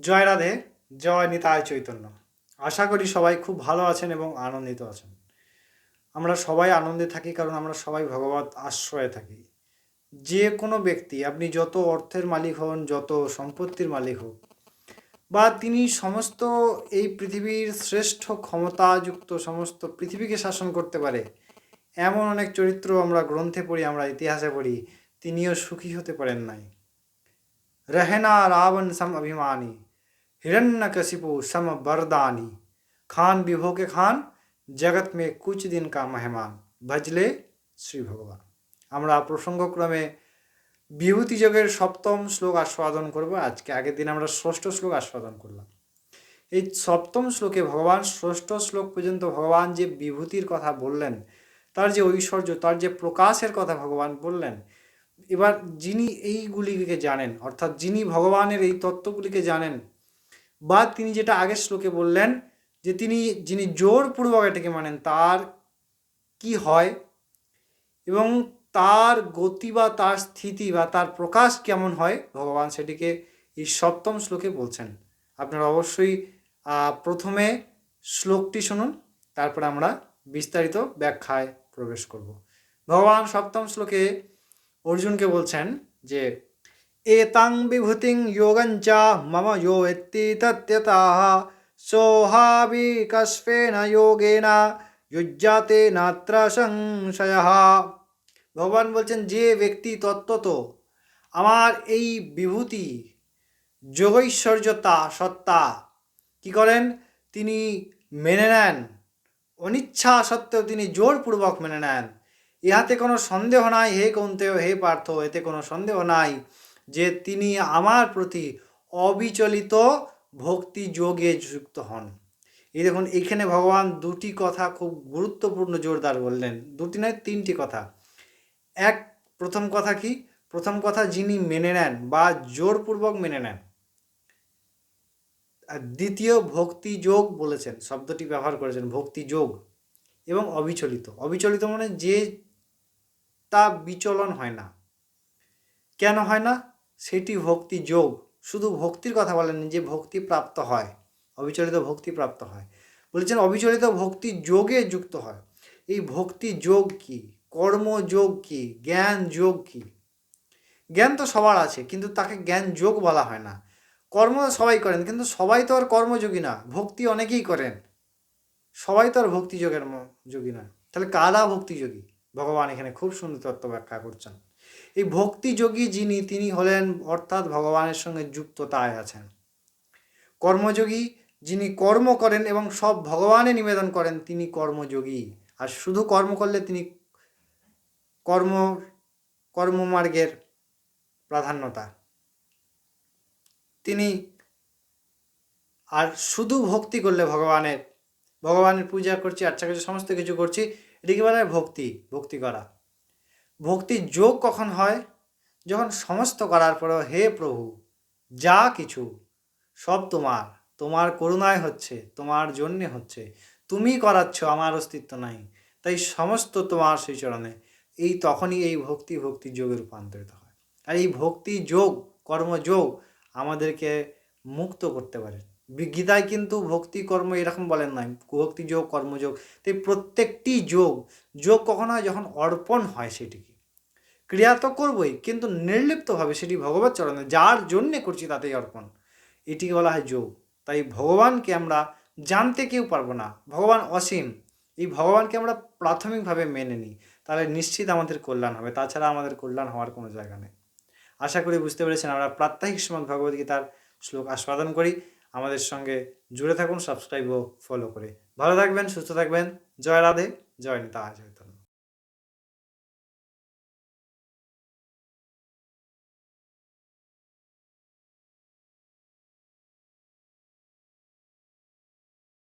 জয় রাধে, জয় নিতায় চৈতন্য। আশা করি সবাই খুব ভালো আছেন এবং আনন্দিত আছেন। আমরা সবাই আনন্দে থাকি কারণ আমরা সবাই ভগবত আশ্রয়ে থাকি। যে কোনো ব্যক্তি, আপনি যত অর্থের মালিক হন, যত সম্পত্তির মালিক হোক, বা তিনি সমস্ত এই পৃথিবীর শ্রেষ্ঠ ক্ষমতাযুক্ত সমস্ত পৃথিবীকে শাসন করতে পারে, এমন অনেক চরিত্র আমরা গ্রন্থে পড়ি, আমরা ইতিহাসে পড়ি, তিনিও সুখী হতে পারেন নাই। রহেনা রাবণ সাম অভিমানী। हिरण्यकशिपु सम बरदानी खान विभो के खान জগৎ মে কুচ দিন কা মেহমান ভজলে শ্রী ভগবান আমরা প্রসঙ্গক্রমে বিভূতি যোগের সপ্তম শ্লোক আস্বাদন করব আজকে আগের দিন আমরা ষষ্ঠ শ্লোক আস্বাদন করলাম এই সপ্তম শ্লোকে ভগবান ষষ্ঠ শ্লোক পর্যন্ত ভগবান যে বিভূতির কথা বললেন তার যে ঐশ্বর্য তার যে প্রকাশের কথা ভগবান বললেন এবার যিনি এইগুলিকে জানেন অর্থাৎ যিনি ভগবানের এই তত্ত্বগুলিকে জানেন বা তিনি যেটা আগের শ্লোকে বললেন যে তিনি, যিনি জোরপূর্বক এটাকে মানেন, তার কি হয়? এবং তার গতি বা তার স্থিতি বা তার প্রকাশ কেমন হয়? ভগবান সেটিকে এই সপ্তম শ্লোকে বলছেন। আপনারা অবশ্যই প্রথমে শ্লোকটি শুনুন, তারপরে আমরা বিস্তারিত ব্যাখ্যায় প্রবেশ করব। ভগবান সপ্তম শ্লোকে অর্জুনকে বলছেন যে এতাং বিভূতিং যোগঞ্চ মম যো এত্তি তত্যতাহ সোহাবিকস্বেন যোগেন যুজ্জাতে নাত্র সংশয় ভগবান বলছেন যে ব্যক্তি তত্ত্বত আমার এই বিভূতি যোগৈশ্বর্যতা সত্তা কি করেন? তিনি মেনে নেন। অনিচ্ছা সত্ত্বেও তিনি জোরপূর্বক মেনে নেন। ইহাতে কোনো সন্দেহ নাই। হে কৌন্তেয়, হে পার্থ, এতে কোনো সন্দেহ নাই। যে তিনি আমার প্রতি অবিচলিত ভক্তি যোগে যুক্ত হন। এই দেখুন এইখানে ভগবান দুটি কথা খুব গুরুত্বপূর্ণ জোরদার বললেন। দুটি নয়, তিনটি কথা। এক, প্রথম কথা কি? প্রথম কথা যিনি মেনে নেন বা জোরপূর্বক মেনে নেন। আর দ্বিতীয়, ভক্তি যোগ বলেছেন, শব্দটি ব্যবহার করেছেন, ভক্তি যোগ এবং অবিচলিত। অবিচলিত মানে যে তা বিচলন হয় না। কেন হয় না? সেটি ভক্তি যোগ। শুধু ভক্তির কথা বলেননি যে ভক্তি প্রাপ্ত হয়, অবিচলিত ভক্তি প্রাপ্ত হয়। বলেছেন, অবিচলিত ভক্তি যোগে যুক্ত হয়। এই ভক্তি যোগ কি? কর্মযোগ কি? জ্ঞান যোগ কি? জ্ঞান তো সবার আছে, কিন্তু তাকে জ্ঞান যোগ বলা হয় না। কর্ম সবাই করেন, কিন্তু সবাই তো আর কর্মযোগী না। ভক্তি অনেকেই করেন। সবাই তো আর ভক্তিযোগের যোগী নয় তাহলে কারা ভক্তিযোগী? ভগবান এখানে খুব সুন্দর তত্ত্ব ব্যাখ্যা করছেন। এই ভক্তিযোগী যিনি, তিনি হলেন অর্থাৎ ভগবানের সঙ্গে যুক্ততায় আছেন। কর্মযোগী যিনি কর্ম করেন এবং সব ভগবানে নিবেদন করেন, তিনি কর্মযোগী। আর শুধু কর্ম করলে তিনি কর্ম, কর্মমার্গের প্রাধান্যতা। তিনি আর শুধু ভক্তি করলে ভগবানের ভগবানের পূজা করছি আচ্ছা কিছু সমস্ত কিছু করছি এটিকে বলা? ভক্তি ভক্তি করা। ভক্তি যোগ কখন হয়? যখন সমস্ত করার পরেও হে প্রভু, যা কিছু সব তোমার তোমার করুণায় হচ্ছে, তোমার জন্যে হচ্ছে। তুমি করাচ্ছ, আমার অস্তিত্ব নাই। তাই সমস্ত তোমার সেই চরণে এই তখনই এই ভক্তি ভক্তি যোগে রূপান্তরিত হয়। আর এই ভক্তি যোগ কর্মযোগ আমাদেরকে মুক্ত করতে পারে। গীতায় কিন্তু ভক্তি, কর্ম এরকম বলেন নাই, ভক্তি যোগ কর্মযোগ তাই প্রত্যেকটি যোগ যোগ কখন হয়? যখন অর্পণ হয় সেটিকে। ক্রিয়া তো করবই, কিন্তু নির্লিপ্তভাবে সেটি ভগবত চরণে যার জন্যে করছি তাতেই অর্পণ। এটিকে বলা হয় যোগ। তাই ভগবানকে আমরা জানতে কেউ পারব না। ভগবান অসীম। এই ভগবানকে আমরা প্রাথমিকভাবে মেনে নিই। তাহলে নিশ্চিত আমাদের কল্যাণ হবে। তাছাড়া আমাদের কল্যাণ হওয়ার কোনো জায়গা নেই। আশা করি বুঝতে পেরেছেন। আমরা প্রাত্যহিক সময় ভগবদ্গীতার শ্লোক আস্বাদন করি। আমাদের সঙ্গে জুড়ে থাকুন, সাবস্ক্রাইব ও ফলো করে। ভালো থাকবেন, সুস্থ থাকবেন। জয় রাধে, জয় নিতা জয়